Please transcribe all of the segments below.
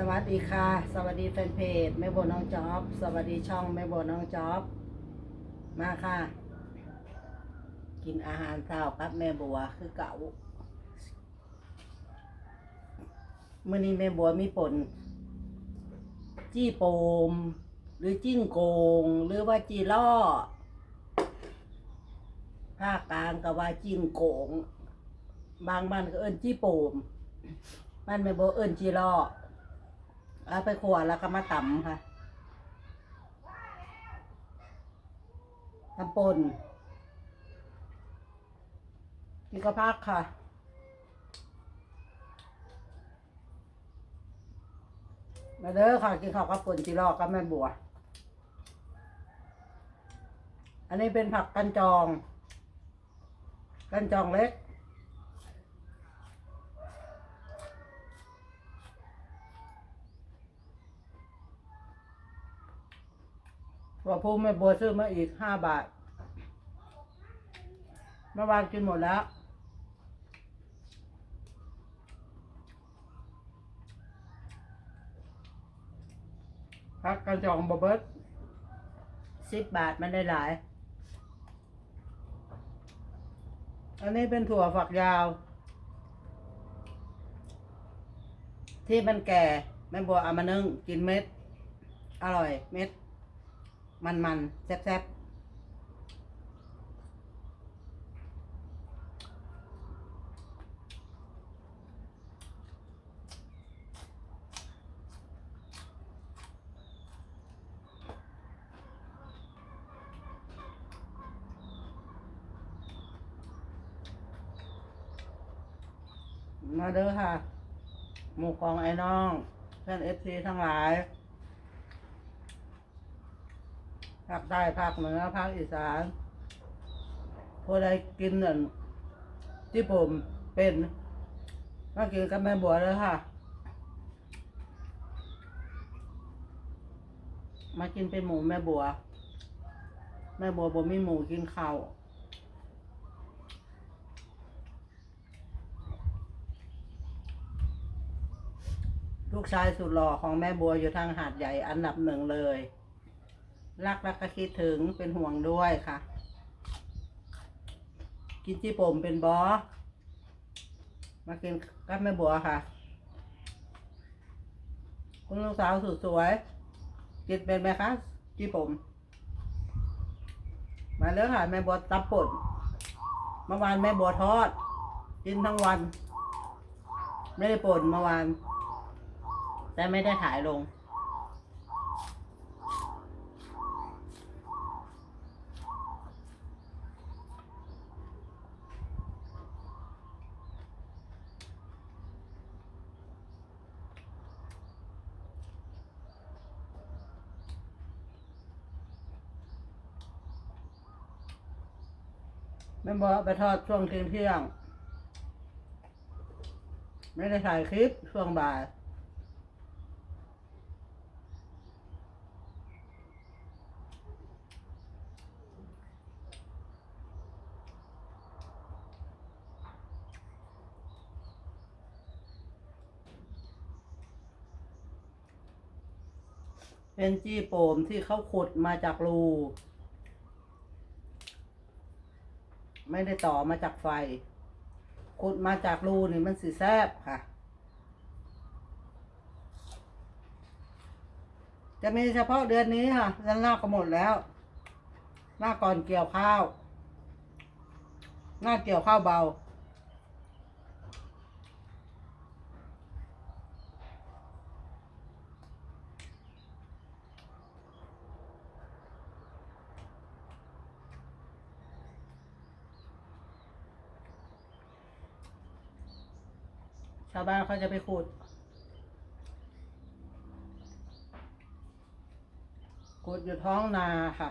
สวัสดีค่ะ สวัสดีแฟนเพจแม่โบน้องจ๊อบ สวัสดีช่องแม่โบน้องจ๊อบ มาค่ะ กินอาหารเช้ากับแม่บัวคือเก่าเมื่อนี้แม่บัวมีผลจี้โปม หรือจิ้งโกง หรือว่าจีล่อภาคกลางก็ว่าจิ้งโกง บางบ้านก็เอิ้นจี้โปมบ้านแม่บัวเอิ้นจีล่อ เอาไปขวดแล้วก็มาตำค่ะตำป่นนี่ก็พักค่ะมาเด้อค่ะกินข้าวกับป่นจีรอกกับแม่บัว อันนี้เป็นผักกันจอง กันจองเล็ก ว่าพูแม่บัวซื้อมาอีกห้าบาทเมื่อวานกินหมดแล้ว พักกันจองบเบิร์ตสิบบาทมันได้หลาย อันนี้เป็นถั่วฝักยาว ที่มันแก่แม่บัวเอามานึ่งกินเม็ด อร่อยเม็ด มันมันๆแซ่บๆมาเด้อค่ะ หมู่กองไอ้น้องเพื่อนเอฟซีทั้งหลาย ภาคใต้ภาคเหนือภาคอีสานผู้ใดกินนั่นที่ผมเป็นมากินกับแม่บัวเลยค่ะ มากินเป็นหมูแม่บัว แม่บัวบ่มีหมูกินข้าวลูกชายสุดหล่อของแม่บัวอยู่ทางหาดใหญ่อันดับหนึ่งเลย รักแล้วก็คิดถึงเป็นห่วงด้วยค่ะ กินจีผมเป็นบอมากินกับแม่บัวค่ะ คุณลูกสาวสุดสวย กินเป็นไหมคะจีผม มาเลยค่ะแม่บัวตับป่นเมื่อวานแม่บัวทอด กินทั้งวัน ไม่ได้ป่นเมื่อวาน แต่ไม่ได้ถ่ายลง แม่บอกไปทอดช่วงเที่ยงเที่ยง ไม่ได้ถ่ายคลิปช่วงบ่ายเป็นจี้โปมที่เขาขุดมาจากรู ไม่ได้ต่อมาจากไฟขุดมาจากรูนี่มันสีแซบค่ะ จะมีเฉพาะเดือนนี้ค่ะด้านหน้าก็หมดแล้ว หน้าก่อนเกี่ยวข้าว หน้าเกี่ยวข้าวเบา เขาจะไปขุดขุดอยู่ท้องนาค่ะ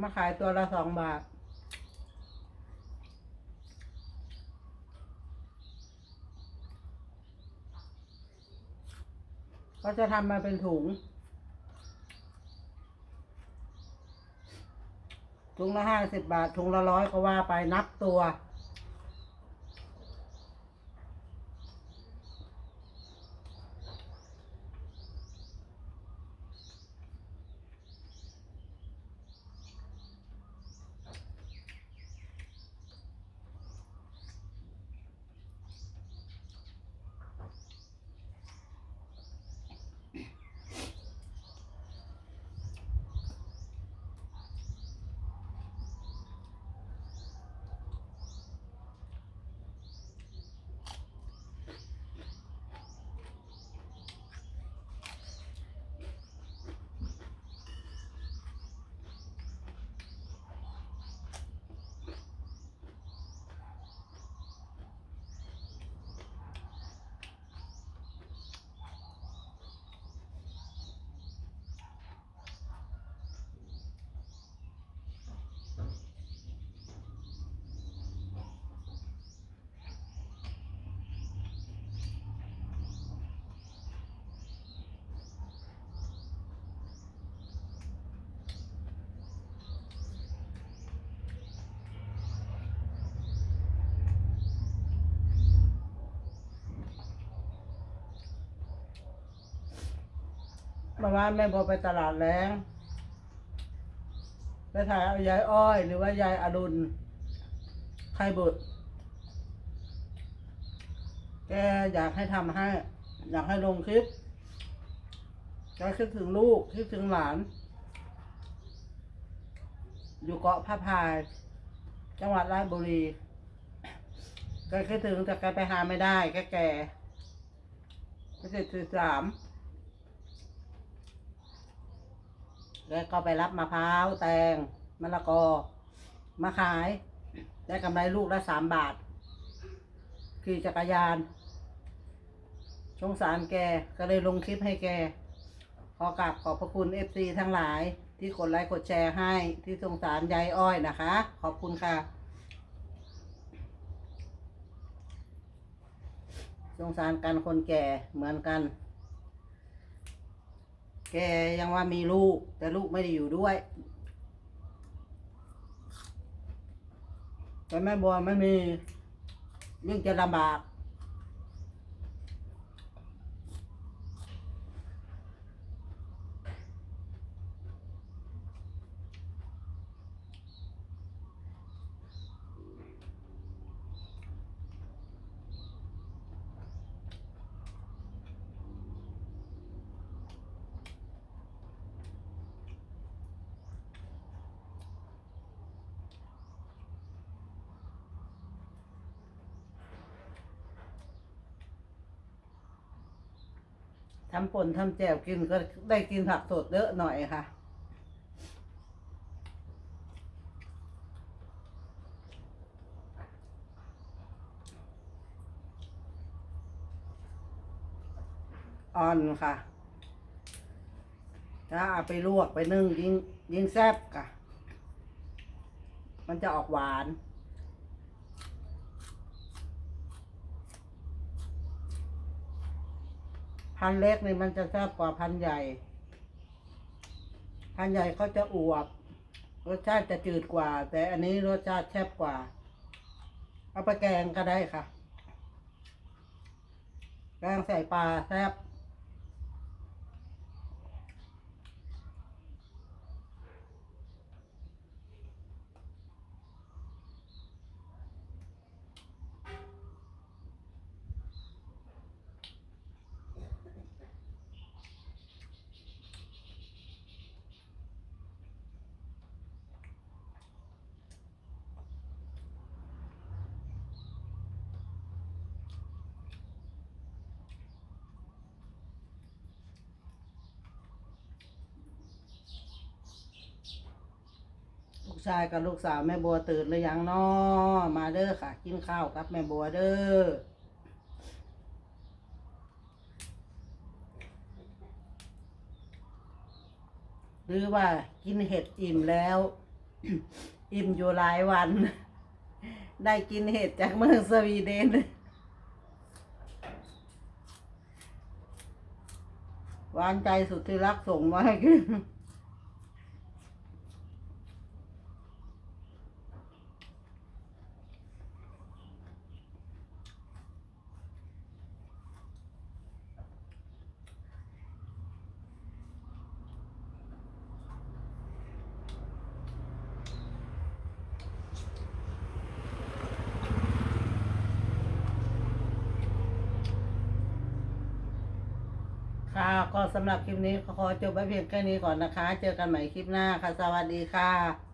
มาขายตัวละสองบาทก็จะทำมาเป็นถุง ถุงละห้าสิบบาท ถุงละร้อยก็ว่าไปนับตัว เมื่อวานแม่บัวไปตลาดแรงไปถ่ายเอายายอ้อย หรือว่ายายอดุลใครบุตรแกอยากให้ทำให้ อยากให้ลงคลิปแกคิดถึงลูกคิดถึงหลาน อยู่เกาะพระพาย จังหวัดราชบุรีแกคิดถึงแต่แกไปหาไม่ได้แกแก่เจ็ดสิบสาม แล้วก็ไปรับมะพร้าวแตงมะละกอ มาขาย ได้กำไรลูกละสามบาทขี่จักรยาน สงสารแกก็เลยลงคลิปให้แก ขอกราบขอบพระคุณเอฟซีทั้งหลาย ที่กดไลค์กดแชร์ให้ที่สงสารยายอ้อยนะคะ ขอบคุณค่ะ สงสารกันคนแก่เหมือนกัน แกยังว่ามีลูก แต่ลูกไม่ได้อยู่ด้วย แต่แม่บัวไม่มียิ่งจะลำบาก ทำป่นทำแจ่วกินก็ได้กินผักสดเยอะหน่อยค่ะ อ่อนค่ะ ถ้าเอาไปลวกไปนึ่งยิ่งยิ่งแซ่บค่ะ มันจะออกหวาน พันเล็กนี่มันจะแซ่บกว่าพันใหญ่ พันใหญ่เขาจะอวบรสชาติจะจืดกว่า แต่อันนี้รสชาติแซ่บกว่า เอาไปแกงก็ได้ค่ะแกงใส่ปลาแซ่บ ชายกับลูกสาวแม่บัวตื่นหรือยังน้อมาเด้อค่ะ กินข้าวกับแม่บัวเด้อหรือว่ากินเห็ดอิ่มแล้ว อิ่มอยู่หลายวัน ได้กินเห็ดจากเมืองสวีเดนหวานใจสุดที่รักส่งมาให้กิน ค่ะ ก็สำหรับคลิปนี้ขอจบไว้เพียงแค่นี้ก่อนนะคะ เจอกันใหม่คลิปหน้าค่ะ สวัสดีค่ะ